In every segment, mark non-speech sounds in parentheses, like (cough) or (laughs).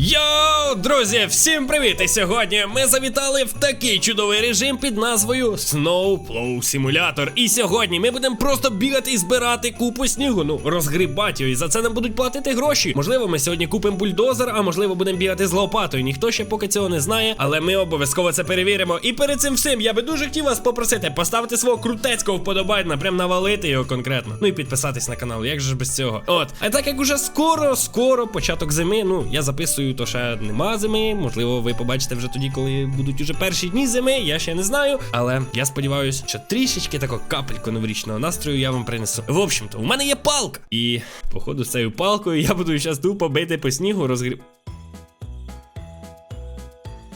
Йоу, друзі, всім привіт! І сьогодні ми завітали в такий чудовий режим під назвою Snowplow Simulator. І сьогодні ми будемо просто бігати і збирати купу снігу. Ну, розгрібати його, і за це нам будуть платити гроші. Можливо, ми сьогодні купимо бульдозер, а можливо, будемо бігати з лопатою. Ніхто ще поки цього не знає, але ми обов'язково це перевіримо. І перед цим всім я би дуже хотів вас попросити поставити свого крутецького вподобайна, прям навалити його конкретно. Ну і підписатись на канал, як же ж без цього. От, а так як уже скоро, скоро початок зими. Ну я записую, то ще нема зими. Можливо, ви побачите вже тоді, коли будуть уже перші дні зими. Я ще не знаю. Але я сподіваюся, що трішечки такого капельку новорічного настрою я вам принесу. В общем-то, у мене є палка. І, походу, з цією палкою я буду зараз тупо бити по снігу, розгріб.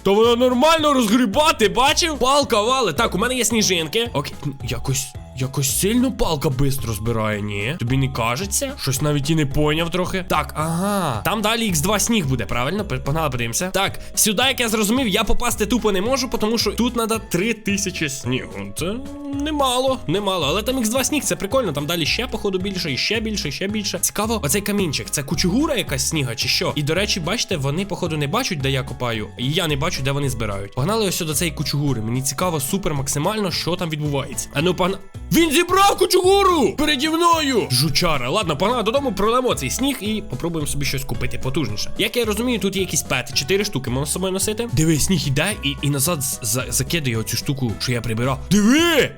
То вона нормально розгрібати, бачив? Палка вали. Так, у мене є сніжинки. Окей, якось. Якось сильно палка бистро збирає, ні? Тобі не кажеться? Щось навіть і не поняв трохи. Так, ага. Там далі X2 сніг буде, правильно? Погнали, подивимося. Так, сюди, як я зрозумів, я попасти тупо не можу, тому що тут треба 3000 снігу. Це немало, немало. Але там X2 сніг, це прикольно. Там далі ще, походу, більше, і ще більше, і ще більше. Цікаво, оцей камінчик, це кучугура якась сніга, чи що? І до речі, бачите, вони, походу, не бачать, де я копаю, і я не бачу, де вони збирають. Погнали ось до цієї кучугури. Мені цікаво супер максимально, що там відбувається. А ну погнали. Він зібрав кучугуру! Переді мною! Жучара. Ладно, погнали додому, продамо цей сніг і попробуємо собі щось купити потужніше. Як я розумію, тут є якісь пети, чотири штуки можна з собою носити. Диви, сніг іде і, і назад за- закидає оцю штуку, що я прибирав. Диви!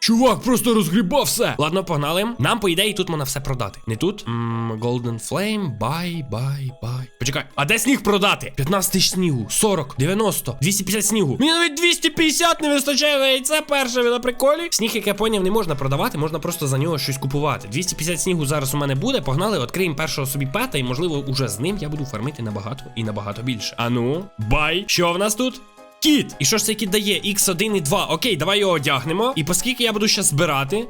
Чувак просто розгрібав все. Ладно, погнали. Нам, по ідеї, тут можна все продати. Не тут? Ммм, Golden Flame, бай, бай, бай. Почекай, а де сніг продати? 15 тисяч снігу, 40, 90, 250 снігу. Мені навіть 250 не вистачає на яйце перше, на приколі. Сніг, як я поняв, не можна продавати, можна просто за нього щось купувати. 250 снігу зараз у мене буде. Погнали, відкриємо першого собі пета, і можливо, уже з ним я буду фармити набагато і набагато більше. Ану, бай, що в нас тут? Кіт! І що ж цей кіт дає? Х1 і 2. Окей, давай його одягнемо. І поскільки я буду ще збирати.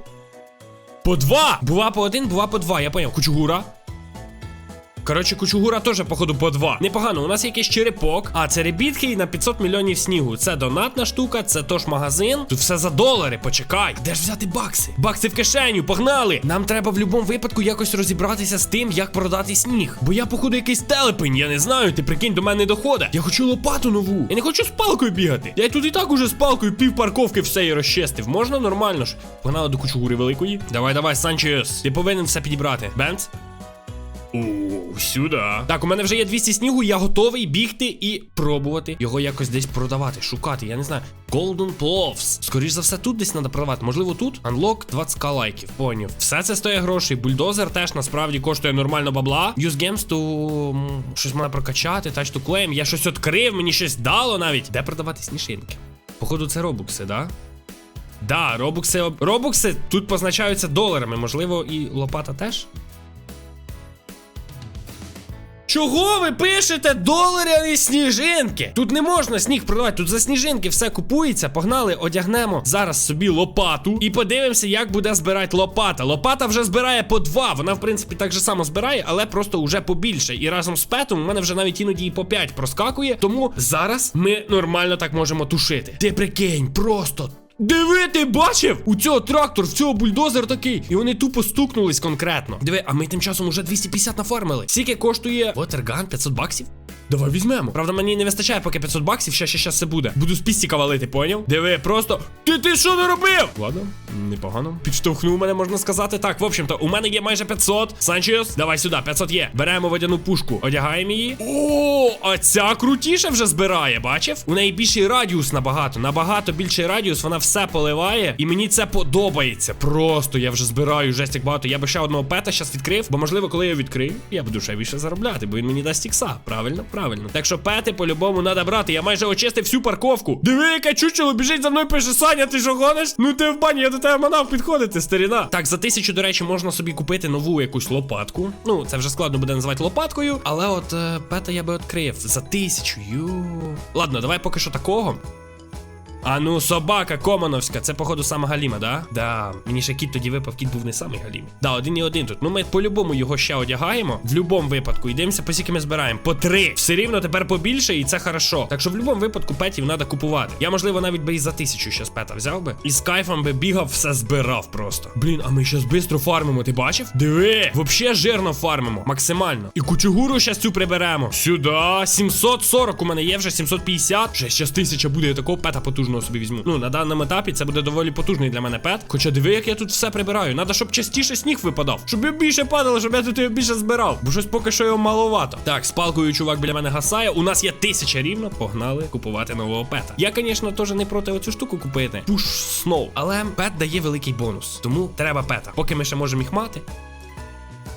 По два! Була по один, була по два. Я поняв. Кучугура. Коротше, кучугура теж, походу, по два. Непогано, у нас якийсь черепок. А, це ребітки на 500 мільйонів снігу. Це донатна штука, це тож магазин. Тут все за долари, почекай. Де ж взяти бакси? Бакси в кишеню, погнали! Нам треба в будь-якому випадку якось розібратися з тим, як продати сніг. Бо я, походу, якийсь телепень, я не знаю, ти прикинь, до мене не доходить. Я хочу лопату нову. Я не хочу з палкою бігати. Я тут і так уже з палкою пів парковки все і розчистив. Можна нормально ж? Погнали до кучугури великої. Давай, давай, Санчес. Ти повинен все підібрати. Бенц? У, сюди. Так, у мене вже є 200 снігу, я готовий бігти і пробувати його якось десь продавати, шукати. Я не знаю. Golden Plows. Скоріш за все, тут десь треба продавати. Можливо, тут. Unlock 20к лайків. Поняв. Все це стоїть грошей. Бульдозер теж насправді коштує нормально бабла. Use Games то щось має прокачати, touch to claim. Я щось відкрив, мені щось дало навіть. Де продавати сніжинки? Походу, це робукси, да? Да, робукси. Робукси тут позначаються доларами. Можливо, і лопата теж. Чого ви пишете не сніжинки? Тут не можна сніг продавати, тут за сніжинки все купується. Погнали, одягнемо зараз собі лопату і подивимося, як буде збирати лопата. Лопата вже збирає по два. Вона, в принципі, так же само збирає, але просто вже побільше. І разом з петом у мене вже навіть іноді і по 5 проскакує. Тому зараз ми нормально так можемо тушити. Ти прикинь, просто. Диви, ти бачив? У цього трактор, в цього бульдозер такий. І вони тупо стукнулись конкретно. Диви, а ми тим часом уже 250 нафармили. Скільки коштує Watergun 500 баксів? Давай візьмемо. Правда, мені не вистачає поки 500 баксів, ще ще ще все буде. Буду з пістіка валити, поняв? Диви, просто. Ти ти що не робив? Ладно, непогано. Підштовхнув мене, можна сказати. Так, в общем-то, у мене є майже 500. Санчес, давай сюди, 500 є. Беремо водяну пушку, одягаємо її. О, а ця крутіше вже збирає, бачив? У неї більший радіус набагато. Набагато більший радіус, вона все поливає. І мені це подобається. Просто я вже збираю жесть як багато. Я би ще одного пета зараз відкрив, бо можливо, коли я відкрию, я буду ще більше заробляти, бо він мені дасть ікса. Правильно, правильно. Так що пети по-любому треба брати. Я майже очистив всю парковку. Диви, яка чучело біжить за мною пише Саня, ти що гониш? Ну ти в бані, я до тебе манав підходити, старіна. Так, за тисячу, до речі, можна собі купити нову якусь лопатку. Ну, це вже складно буде називати лопаткою, але от е, пета я би відкрив за тисячу. Ю. Ладно, давай поки що такого. А ну, собака Комановська, це походу саме Галіма, да? Да. Мені ще кіт тоді випав, кіт був не самий Галімий. Да, один і один тут. Ну ми по-любому його ще одягаємо. В будь-якому випадку. Йдемося, по скільки ми збираємо. По три. Все рівно тепер побільше, і це хорошо. Так що в будь-якому випадку петів треба купувати. Я, можливо, навіть би і за тисячу щас пета взяв би. І з кайфом би бігав, все збирав просто. Блін, а ми щас швидко фармимо, ти бачив? Диви, вообще жирно фармимо. Максимально. І кучугуру щас цю приберемо. Сюди. 740 у мене є вже 750. Вже щас тисяча буде, я такого пета потужного собі візьму. Ну, на даному етапі це буде доволі потужний для мене пет. Хоча диви, як я тут все прибираю. Надо, щоб частіше сніг випадав. Щоб я більше падало, щоб я тут його більше збирав. Бо щось поки що його маловато. Так, з палкою чувак біля мене гасає. У нас є тисяча рівно. Погнали купувати нового пета. Я, звісно, теж не проти оцю штуку купити. Пуш Сноу. Але пет дає великий бонус. Тому треба пета. Поки ми ще можемо їх мати.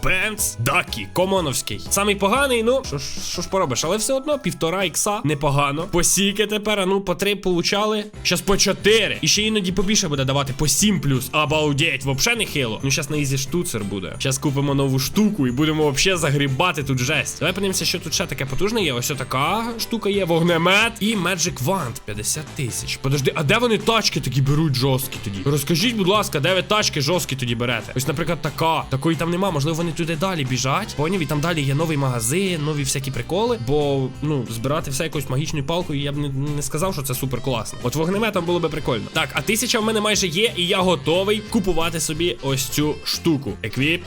Пенс Дакі, Комоновський. Самий поганий, ну що ж що ж поробиш, але все одно півтора ікса непогано. Посіки тепер, а ну по три получали. Щас по чотири. І ще іноді побільше буде давати по сім плюс. Обалдеть, вообще не хило. Ну щас на ізі штуцер буде. Щас купимо нову штуку і будемо вообще загрібати тут жесть. Давай подивимося, що тут ще таке потужне є. Ось така штука є, вогнемет і Magic Wand 50 тисяч. Подожди, а де вони тачки такі беруть жорсткі тоді? Розкажіть, будь ласка, де ви тачки жорсткі тоді берете? Ось, наприклад, така. Такої там нема. Можливо, вони туди далі біжать. Поняв, і там далі є новий магазин, нові всякі приколи. Бо ну збирати все якоюсь магічною палкою, я б не, не сказав, що це супер класно. От вогнеметом було би прикольно. Так, а тисяча в мене майже є, і я готовий купувати собі ось цю штуку. Еквіп.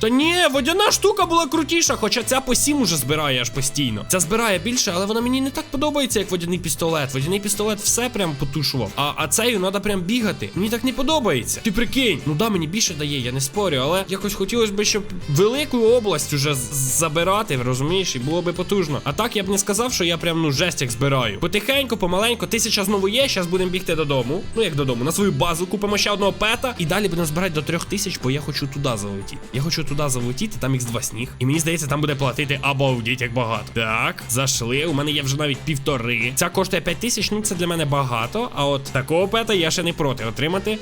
Та ні, водяна штука була крутіша, хоча ця по 7 уже збирає аж постійно. Ця збирає більше, але вона мені не так подобається, як водяний пістолет. Водяний пістолет все прям потушував. А, а цею треба прям бігати. Мені так не подобається. Ти прикинь, ну да, мені більше дає, я не спорю, але якось хотілося б, щоб велику область уже забирати, розумієш, і було би потужно. А так я б не сказав, що я прям ну жесть як збираю. Потихеньку, помаленьку, тисяча знову є. Зараз будемо бігти додому. Ну як додому, на свою базу купимо ще одного пета. І далі будемо збирати до трьох тисяч, бо я хочу туди залетіти. Я хочу туди залетіти, там Х2 сніг. І мені здається, там буде платити обалдіть як багато. Так, зайшли. У мене є вже навіть півтори. Ця коштує 5 тисяч, ну це для мене багато. А от такого пета я ще не проти отримати.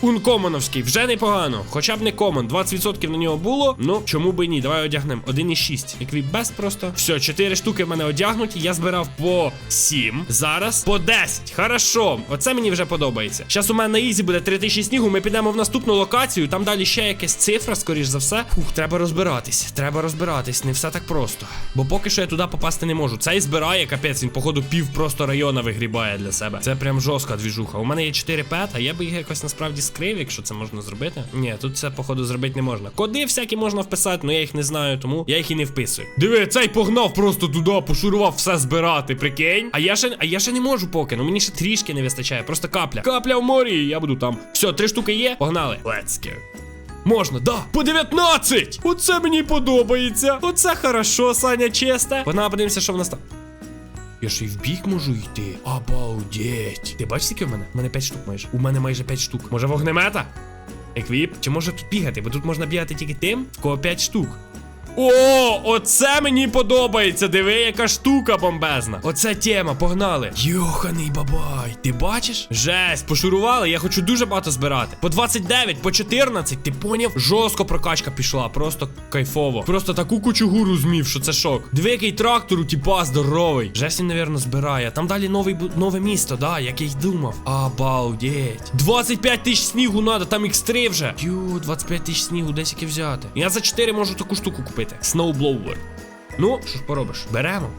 Ункомоновський вже непогано, хоча б не комон. 20% на нього було. Ну чому би ні? Давай одягнемо 1,6. Еквіп без просто. Все, 4 штуки в мене одягнуті. Я збирав по 7. Зараз по 10. Хорошо. Оце мені вже подобається. Зараз у мене на ізі буде 3000 снігу. Ми підемо в наступну локацію. Там далі ще якась цифра, скоріш за все. Фух, треба розбиратись. Треба розбиратись. Не все так просто. Бо поки що я туди попасти не можу. Цей збирає капець. Він, походу, пів просто района вигрібає для себе. Це прям жорстка двіжуха. У мене є 4 пета, я би їх якось насправді скрив, якщо це можна зробити. Ні, тут це, походу, зробити не можна. Коди всякі можна вписати, але я їх не знаю, тому я їх і не вписую. Диви, цей погнав просто туди, пошурував все збирати, прикинь. А я ще, а я ще не можу поки. Ну мені ще трішки не вистачає. Просто капля. Капля в морі, і я буду там. Все, три штуки є. Погнали. Let's go. Можна, да. По 19! Оце мені подобається. Оце хорошо, Саня, честе. Погнали, подивимося, що в нас там. Я ж і в бік можу йти. Обалдеть. Ти бачиш, скільки в мене? У мене 5 штук майже. У мене майже 5 штук. Може вогнемета? Еквіп? Чи може тут бігати? Бо тут можна бігати тільки тим, в кого 5 штук. О, оце мені подобається. Диви, яка штука бомбезна. Оце тема, погнали. Йоханий бабай. Ти бачиш? Жесть, пошурували. Я хочу дуже багато збирати. По 29, по 14. Ти поняв? Жорстко прокачка пішла. Просто кайфово. Просто таку кучугуру змів, що це шок. Диви, який трактор здоровий. Жесть він, навірно, збирає. Там далі новий нове місто, да, як я й думав. Обалдеть. 25 тисяч снігу надо, там X3 вже. Ю, 25 тисяч снігу, десь яке взяти. Я за 4 можу таку штуку купити. Snowblower. Ну, що ж поробиш? Беремо.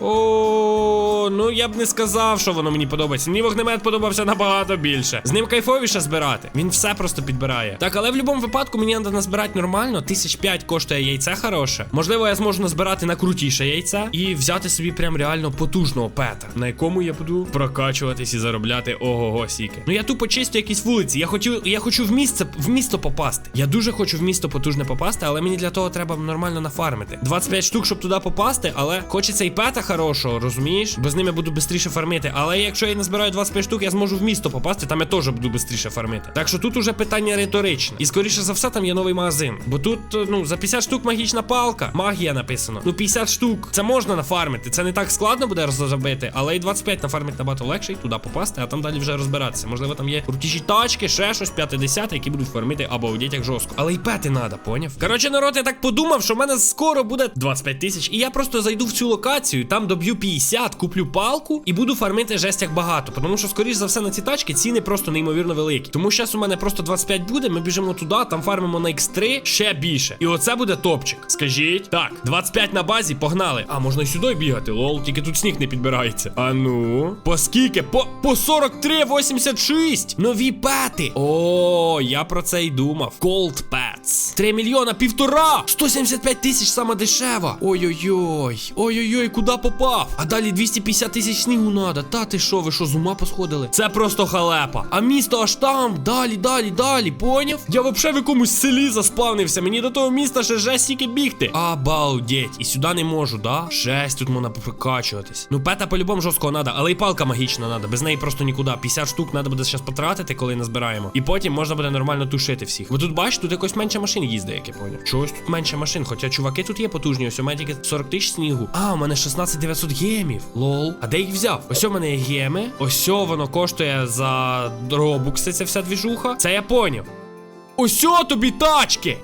О, ну я б не сказав, що воно мені подобається. Мені вогнемет подобався набагато більше. З ним кайфовіше збирати. Він все просто підбирає. Так, але в будь-якому випадку мені треба назбирати нормально. Тисяч п'ять коштує яйце хороше. Можливо, я зможу назбирати на крутіше яйце і взяти собі прям реально потужного пета, на якому я буду прокачуватись і заробляти ого-го сіки. Ну я тупо чистю якісь вулиці. Я хочу, я хочу в місце в місто попасти. Я дуже хочу в місто потужне попасти, але мені для того треба нормально нафармити. 25 штук, щоб туди попасти, але хочеться і пета хорошого, розумієш? Бо з ними буду швидше фармити. Але якщо я не збираю 25 штук, я зможу в місто попасти, там я теж буду швидше фармити. Так що тут уже питання риторичне. І скоріше за все, там є новий магазин. Бо тут, е, ну, за 50 штук магічна палка. Магія написано. Ну, 50 штук. Це можна нафармити. Це не так складно буде розробити, але і 25 нафармити набагато легше, і туди попасти, а там далі вже розбиратися. Можливо, там є крутіші тачки, ще щось, 50, які будуть фармити або у дітях жорстко. Але й пети надо, поняв? Коротше, народ, я так подумав, що в мене скоро буде 25 тисяч, і я просто зайду в цю локацію. Там Там доб'ю 50, куплю палку і буду фармити жесть багато. Тому що, скоріш за все, на ці тачки ціни просто неймовірно великі. Тому зараз у мене просто 25 буде, ми біжимо туди, там фармимо на X3 ще більше. І оце буде топчик. Скажіть. Так, 25 на базі, погнали. А, можна і сюди бігати, лол, тільки тут сніг не підбирається. А ну. По скільки? По, по 43,86. Нові пети. О, я про це й думав. Gold Pets. 3 мільйона, півтора. 175 тисяч сама дешева. Ой-ой-ой. Ой-ой-ой, куди попав? А далі 250 тисяч снігу надо. Та ти що, ви що, з ума посходили? Це просто халепа. А місто аж там. Далі, далі, далі. Поняв? Я взагалі в якомусь селі заспавнився. Мені до того міста ще жесть тільки бігти. Обалдеть. І сюди не можу, да? Жесть, тут можна прокачуватись. Ну, пета по-любому жорсткого надо, але і палка магічна надо. Без неї просто нікуди. 50 штук треба буде зараз потратити, коли назбираємо. І потім можна буде нормально тушити всіх. Ви тут бачите, тут якось менше машин їздить, як я поняв. Чогось тут менше машин, хоча чуваки тут є потужні, ось у мене тільки 40 тисяч снігу. А, у мене 16 900 гемів. Лол. А де їх взяв? Ось у мене є геми. Ось воно коштує за робукси, ця вся двіжуха. Це я поняв. Ось тобі тачки!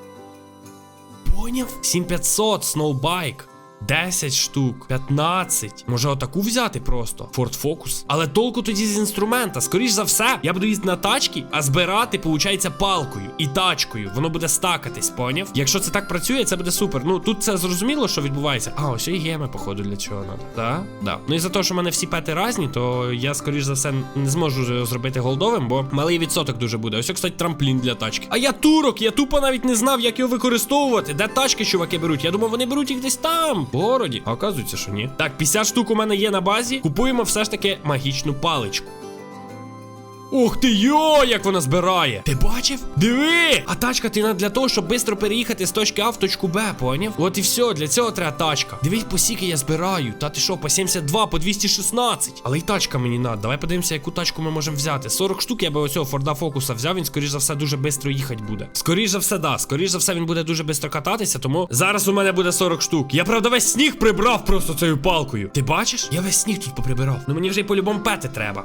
Поняв? 7500, сноубайк. 10 штук, 15. Може отаку взяти просто. Ford Focus. Але толку тоді з інструмента. Скоріш за все, я буду їздити на тачки, а збирати, получається, палкою і тачкою. Воно буде стакатись, поняв? Якщо це так працює, це буде супер. Ну тут це зрозуміло, що відбувається. А, ось і геми, походу, для чого надо. Да? Да. Ну і за те, що в мене всі пети разні, то я, скоріш за все, не зможу зробити голдовим, бо малий відсоток дуже буде. Ось, кстати, трамплін для тачки. А я турок, я тупо навіть не знав, як його використовувати. Де тачки, чуваки, беруть? Я думав, вони беруть їх десь там, городі. А оказується, що ні. Так, 50 штук у мене є на базі. Купуємо все ж таки магічну паличку. Ух ти йо, як вона збирає! Ти бачив? Диви! А тачка ти для того, щоб швидко переїхати з точки А в точку Б, поняв? От і все, для цього треба тачка. Дивись, по скільки я збираю. Та ти що, по 72, по 216. Але й тачка мені надо. Давай подивимося, яку тачку ми можемо взяти. 40 штук я би оцього Форда Фокуса взяв, він, скоріш за все, дуже швидко їхати буде. Скоріш за все, да. Скоріш за все, він буде дуже швидко кататися, тому зараз у мене буде 40 штук. Я правда весь сніг прибрав просто цією палкою. Ти бачиш? Я весь сніг тут поприбирав. Ну мені вже й по-любому пети треба.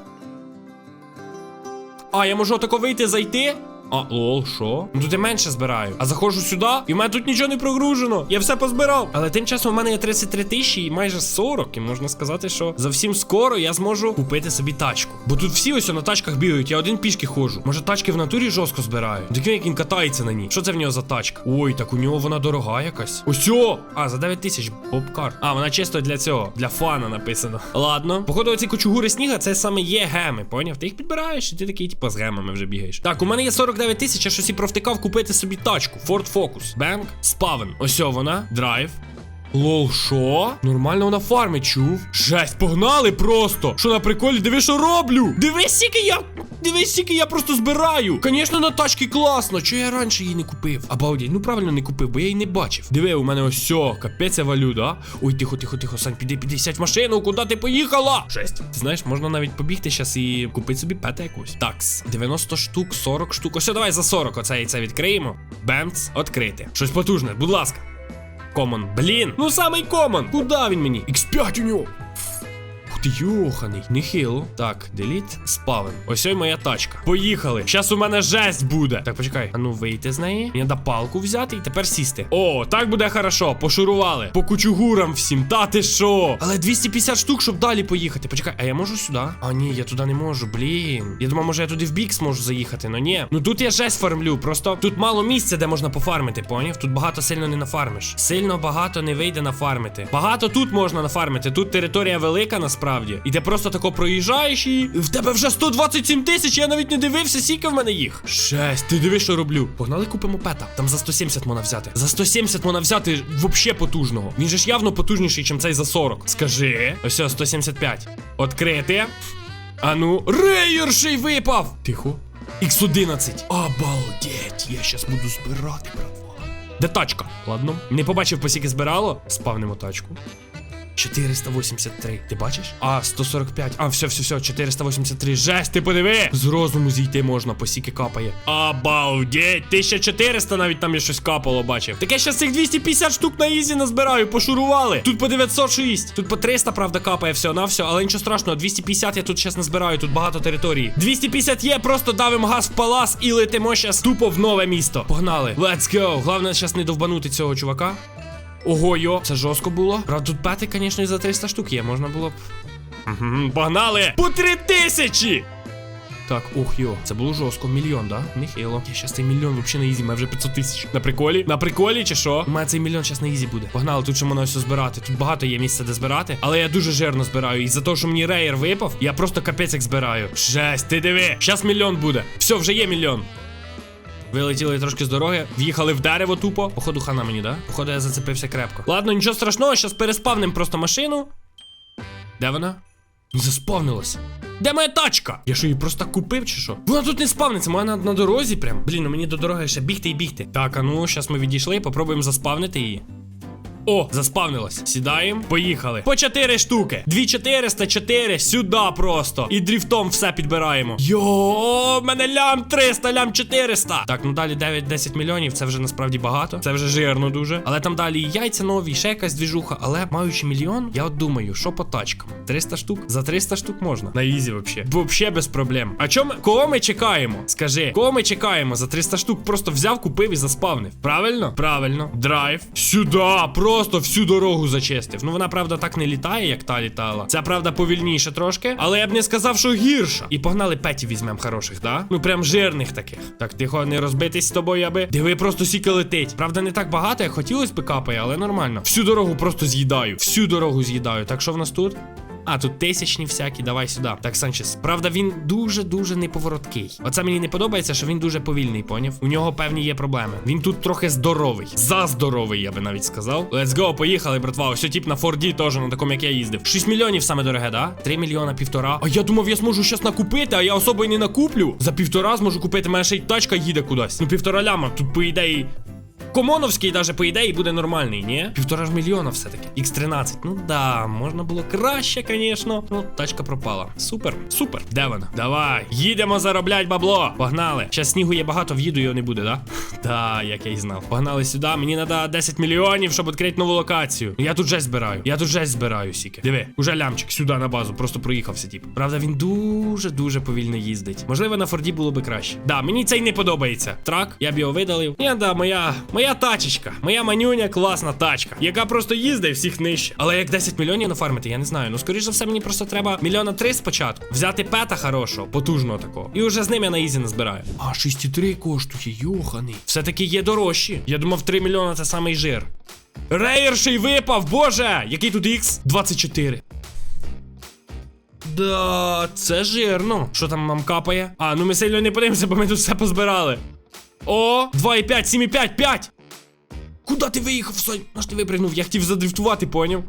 А, я можу отако вийти, зайти? А, лол, що? Ну тут я менше збираю. А заходжу сюди, і в мене тут нічого не прогружено. Я все позбирав. Але тим часом в мене є 33 тисячі і майже 40. І можна сказати, що зовсім скоро я зможу купити собі тачку. Бо тут всі ось на тачках бігають, я один пішки ходжу. Може тачки в натурі жорстко збираю? Такий, як він катається на ній. Що це в нього за тачка? Ой, так у нього вона дорога якась. Ось! А, за 9 тисяч бобкар. А, вона чисто для цього, для фана написано. Ладно. Походу, оці кочугури сніга, це саме є геми, поняв? Ти їх підбираєш, і ти такий, типу, з гемами вже бігаєш. Так, у мене є 49 тисяч, я щось і провтикав купити собі тачку. Ford Focus. Бенк, спавен. Ось вона. Драйв. Лол, що? Нормально вона фармить, чув. Жесть, погнали просто. Що на приколі, диви, що роблю? Дивись, скільки я. Дивись, скільки я просто збираю. Звісно, на тачки класно. Чого я раніше її не купив? Обалдеть, ну правильно не купив, бо я її не бачив. Диви, у мене ось все, капець я валю, да? Ой, тихо, тихо, тихо, Сань, піди, піди, сядь в машину, куди ти поїхала? Жесть. Ти знаєш, можна навіть побігти зараз і купити собі пета якусь. Такс, 90 штук, 40 штук. Ось, давай за 40 оце яйце відкриємо. Бемц, відкрити. Щось потужне, будь ласка. Комон. Блін, ну самий комон. Куда він мені? X5 у нього. Ти, йоханий, нехило. Так, деліт, спавен. Ось ось моя тачка. Поїхали. Щас у мене жесть буде. Так, почекай. А ну вийти з неї. Мені треба палку взяти і тепер сісти. О, так буде хорошо. Пошурували. По кучугурам всім. Та ти що? Але 250 штук, щоб далі поїхати. Почекай, а я можу сюди? А ні, я туди не можу. Блін. Я думав, може я туди в бік зможу заїхати, но ні. Ну тут я жесть фармлю. Просто тут мало місця, де можна пофармити, поняв? Тут багато сильно не нафармиш. Сильно багато не вийде нафармити. Багато тут можна нафармити. Тут територія велика насправді. І ти просто тако проїжджаєш і в тебе вже 127 тисяч. Я навіть не дивився, скільки в мене їх. Шесть, ти диви, що роблю. Погнали купимо пета. Там за 170 можна взяти. За 170 можна взяти вообще потужного. Він же ж явно потужніший, ніж цей за 40. Скажи. Ось, ось 175. Открити. А ну, рейер ще випав! Тихо. Х11. Обалдеть, я щас буду збирати, братва. Де тачка? Ладно. Не побачив, по скільки збирало. Спавнимо тачку. 483. Ти бачиш? А, 145. А, все, все, все, 483. Жесть, ти подиви! З розуму зійти можна, по сіки капає. Обалдеть! 1400 навіть там я щось капало, бачив. Таке щас цих 250 штук на ізі назбираю, пошурували. Тут по 906. Тут по 300, правда, капає все на все, але нічого страшного. 250 я тут щас назбираю, тут багато території. 250 є, просто давим газ в палас і летимо щас тупо в нове місто. Погнали. Let's go. Головне, щас не довбанути цього чувака. Ого, йо, це жорстко було. Правда, тут пети, звісно, і за 300 штук є, можна було б. Погнали! По три тисячі! Так, ух, йо, це було жорстко. Мільйон, да? Нехило. Я щас цей мільйон взагалі на ізі, має вже 500 тисяч. На приколі? На приколі чи що? У мене цей мільйон щас на ізі буде. Погнали, тут ще можна все збирати. Тут багато є місця, де збирати. Але я дуже жирно збираю. І за те, що мені рейер випав, я просто капець як збираю. Жесть, ти диви. Щас мільйон буде. Все, вже є мільйон. Вилетіли трошки з дороги, в'їхали в дерево тупо. Походу, хана мені, да? Походу, я зацепився крепко. Ладно, нічого страшного, щас переспавним просто машину. Де вона? Не заспавнилась. Де моя тачка? Я що її просто купив чи що? Вона тут не спавниться, вона на, на дорозі прям. Блін, ну мені до дороги ще бігти і бігти. Так, а ну, зараз ми відійшли, попробуємо заспавнити її. О, заспавнилось. Сідаємо. Поїхали. По 4 штуки. 2400, 4, сюди просто. І дріфтом все підбираємо. Йо, в мене лям 300, лям 400. Так, ну далі 9-10 мільйонів. Це вже насправді багато. Це вже жирно дуже. Але там далі і яйця нові, і ще якась двіжуха. Але маючи мільйон, я от думаю, що по тачкам? 300 штук? За 300 штук можна. На ізі вообще. Вообще без проблем. А чому? Кого ми чекаємо? Скажи, кого ми чекаємо? За 300 штук просто взяв, купив і заспавнив. Правильно? Правильно. Драйв. Сюди. Просто всю дорогу зачистив. Ну вона, правда, так не літає, як та літала. Це правда повільніше трошки. Але я б не сказав, що гірша. І погнали петів візьмем хороших, да? Ну прям жирних таких. Так, тихо, не розбитись з тобою, аби. Диви, просто сіка летить. Правда, не так багато, як хотілося би капає, але нормально. Всю дорогу просто з'їдаю. Всю дорогу з'їдаю. Так що в нас тут? А, тут тисячні всякі, давай сюди. Так, Санчес. Правда, він дуже-дуже неповороткий. Оце мені не подобається, що він дуже повільний, поняв? У нього певні є проблеми. Він тут трохи здоровий. Заздоровий, я би навіть сказав. Let's go, поїхали, братва. Ось тип на Форді теж на такому, як я їздив. 6 мільйонів саме дороге, да? 3 мільйона півтора. А я думав, я зможу щас накупити, а я особо й не накуплю. За півтора зможу купити, мене ще й тачка їде кудись. Ну, півтора ляма. Тут, по ідеї. Комоновський даже по ідеї буде нормальний, ні? Півтора ж мільйона все-таки. X13. Ну да, можна було краще, звісно. Ну, тачка пропала. Супер, супер. Де вона? Давай, їдемо зароблять бабло. Погнали. Щас снігу є багато, в'їду його не буде, да? (laughs) Да, як я й знав. Погнали сюди. Мені треба 10 мільйонів, щоб відкрити нову локацію. Я тут жесть збираю. Я тут жесть збираю, сіки. Диви, уже лямчик сюди на базу, просто проїхався, тип. Правда, він дуже-дуже повільно їздить. Можливо, на Форді було би краще. Да, мені цей не подобається. Трак, я б його видалив. Ні, да, моя, моя тачечка. Моя манюня класна тачка, яка просто їздить всіх нижче. Але як 10 мільйонів нафармити, я не знаю. Ну, скоріш за все, мені просто треба мільйона три спочатку. Взяти пета хорошого, потужного такого. І вже з ним я на ізі назбираю. А, 6,3 коштує, йоханий. Все-таки є дорожчі. Я думав, 3 мільйона це самий жир. Рейер ще й випав, боже! Який тут X? 24. Да, це жирно. Що там нам капає? А, ну ми сильно не подивимося, бо ми тут все позбирали. О, 2,5, 7,5, 5! Куда ти виїхав, Сонь? Наш ти випригнув, я хотів задрифтувати, поняв?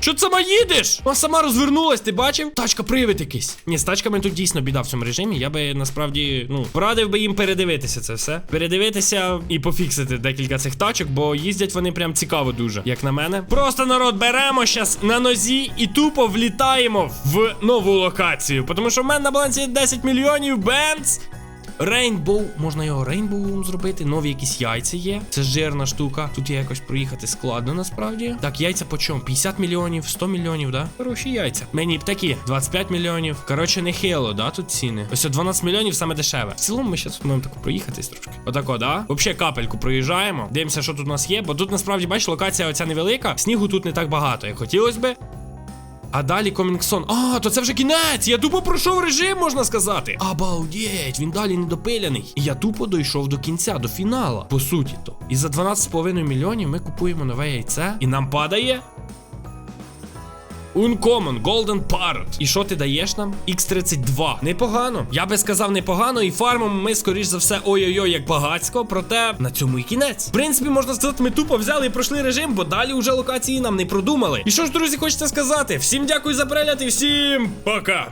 Що ти сама їдеш? Вона сама розвернулась, ти бачив? Тачка привид якийсь. Ні, з тачками тут дійсно біда в цьому режимі. Я би насправді, ну, порадив би їм передивитися це все. Передивитися і пофіксити декілька цих тачок, бо їздять вони прям цікаво дуже, як на мене. Просто народ беремо щас на нозі і тупо влітаємо в нову локацію. Тому що в мене на балансі 10 мільйонів бенц. Рейнбоу, можна його рейнбоу зробити. Нові якісь яйця є. Це жирна штука. Тут є якось проїхати складно насправді. Так, яйця по чому? 50 мільйонів, 100 мільйонів, да? Хороші яйця. Мені б такі, 25 мільйонів. Коротше, не хило, да, тут ціни. Ось от 12 мільйонів саме дешеве. В цілому ми зараз маємо таку проїхатись трошки. Отако, да? Взагалі капельку проїжджаємо. Дивимося, що тут у нас є. Бо тут насправді, бачиш, локація оця невелика. Снігу тут не так багато, як хотілося би. А далі Комінгсон. А, то це вже кінець. Я тупо пройшов режим, можна сказати. Обалдеть, він далі не допиляний. І я тупо дійшов до кінця, до фінала. По суті то. І за 12,5 мільйонів ми купуємо нове яйце. І нам падає. Uncommon, Golden Parrot. І що ти даєш нам? X32. Непогано. Я би сказав непогано, і фармом ми, скоріш за все, ой-ой-ой, як багацько. Проте на цьому і кінець. В принципі, можна сказати, ми тупо взяли і пройшли режим, бо далі вже локації нам не продумали. І що ж, друзі, хочеться сказати? Всім дякую за перегляд і всім пока!